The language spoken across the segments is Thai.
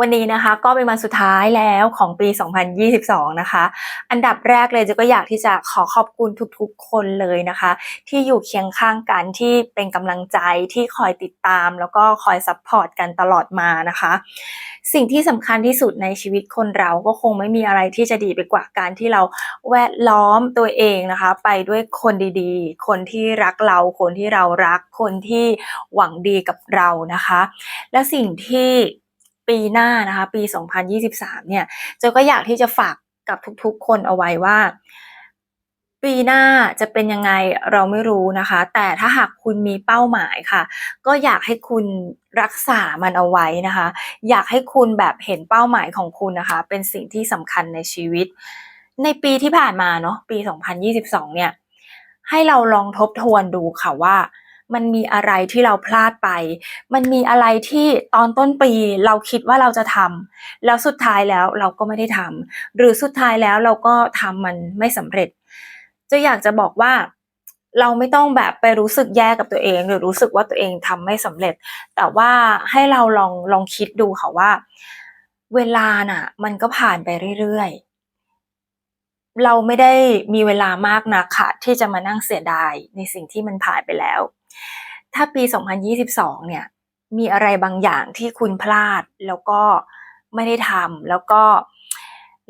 วันนี้นะคะก็เป็นวันสุดท้ายแล้วของปี 2022 นะคะ อันดับแรกเลยจะก็อยากที่จะขอขอบคุณทุกๆ คนเลยนะคะ ที่อยู่เคียงข้างกันที่เป็นกำลังใจที่คอยติดตาม แล้วก็คอยซัพพอร์ตกันตลอดมานะคะ สิ่งที่สำคัญที่สุดในชีวิตคนเราก็คงไม่มีอะไรที่จะดีไปกว่าการที่เราแวดล้อมตัวเองนะคะ ไปด้วยคนดีๆ คนที่รักเรา คนที่เรารัก คนที่หวังดีกับเรานะคะ และสิ่งที่ ปีหน้านะคะ ปี 2023 เนี่ยเจอก็อยากที่จะฝากกับทุกๆ คนเอาไว้ว่า ปีหน้าจะเป็นยังไงเราไม่รู้นะคะ แต่ถ้าหากคุณมีเป้าหมายค่ะ ก็อยากให้คุณรักษามันเอาไว้นะคะ อยากให้คุณแบบเห็นเป้าหมายของคุณนะคะ เป็นสิ่งที่สำคัญในชีวิต ในปีที่ผ่านมาเนาะปี 2022 เนี่ย ให้เราลองทบทวนดูค่ะว่า มันมีอะไรที่เราพลาดไป มันมีอะไรที่ตอนต้นปีเราคิดว่าเราจะทำแล้วสุดท้ายแล้วเราก็ไม่ได้ทำหรือสุดท้ายแล้วเราก็ทำมันไม่สำเร็จ จะอยากจะบอกว่าเราไม่ต้องแบบไปรู้สึกแย่กับตัวเอง หรือรู้สึกว่าตัวเองทำไม่สำเร็จ แต่ว่าให้เราลองลองคิดดูค่ะว่า เวลาน่ะ มันก็ผ่านไปเรื่อยๆเราไม่ได้มีเวลามากนักค่ะที่จะมานั่งเสียดายในสิ่งที่มันผ่านไปแล้ว ถ้าปี 2022 เนี่ย มีอะไรบางอย่างที่คุณพลาดแล้วก็ไม่ได้ทำแล้วก็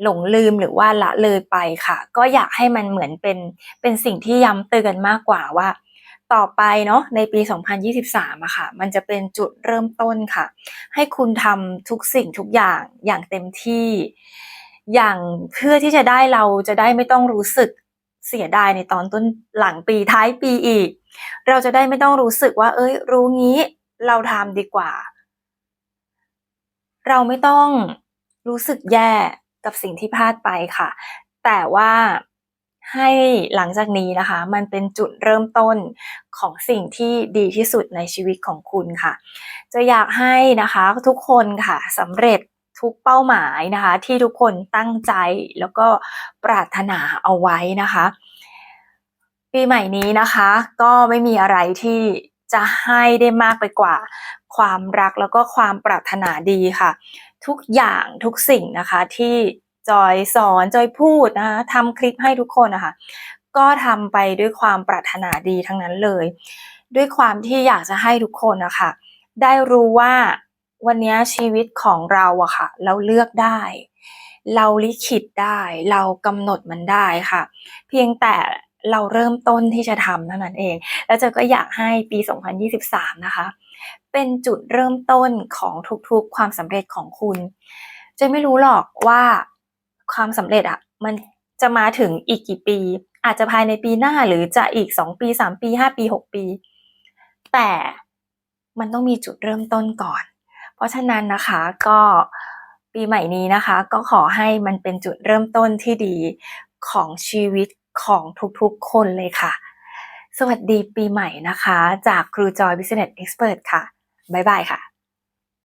หลงลืมหรือว่าละเลยไปค่ะ ก็อยากให้มันเหมือนเป็นเป็นสิ่งที่ย้ำเตือนมากกว่าว่า ต่อไปเนาะในปี 2023อะค่ะ มันจะเป็นจุดเริ่มต้นค่ะ ให้คุณทำทุกสิ่งทุกอย่างอย่างเต็มที่ อย่างเพื่อที่จะได้เราจะได้ไม่ต้องรู้สึก เสียดายในตอนต้นหลังปีท้ายปีอีก เราจะได้ไม่ต้องรู้สึกว่า เอ้ย รู้งี้เราทำดีกว่า เราไม่ต้องรู้สึกแย่กับสิ่งที่พลาดไปค่ะ แต่ว่าให้หลังจากนี้นะคะ มันเป็นจุดเริ่มต้นของสิ่งที่ดีที่สุดในชีวิตของคุณค่ะ จะอยากให้นะคะทุกคนค่ะสำเร็จ ทุกเป้าหมายนะคะ ที่ทุกคนตั้งใจแล้วก็ปรารถนาเอาไว้นะคะ ปีใหม่นี้นะคะ ก็ไม่มีอะไรที่จะให้ได้มากไปกว่า ความรักแล้วก็ความปรารถนาดีค่ะ ทุกอย่างทุกสิ่งนะคะที่จอยสอนจอยพูดนะคะทำคลิปให้ทุกคนนะคะก็ทำไปด้วยความปรารถนาดีทั้งนั้นเลย ด้วยความที่อยากจะให้ทุกคนนะคะได้รู้ว่า วันนี้ชีวิตของเราอะค่ะ เราเลือกได้ เราลิขิตได้ เรากำหนดมันได้ค่ะ เพียงแต่เราเริ่มต้นที่จะทำเท่านั้นเอง แล้วเจอก็อยากให้ปี 2023 นะคะ เป็นจุดเริ่มต้นของทุกๆความสำเร็จของคุณเจไม่รู้หรอกว่าความสำเร็จอะมันจะมาถึงอีกกี่ปี อาจจะภายในปีหน้าหรือจะอีก 2 ปี 3 ปี 5 ปี 6 ปี แต่มันต้องมีจุดเริ่มต้นก่อน ราะฉะนั้นนะคะก็ปีใหม่นี้นะคะ ก็ขอให้มันเป็นจุดเริ่มต้นที่ดีของชีวิตของทุกๆคนเลยค่ะ สวัสดีปีใหม่นะคะ จากครูจอย Business Expert ค่ะ บ๊ายบายค่ะ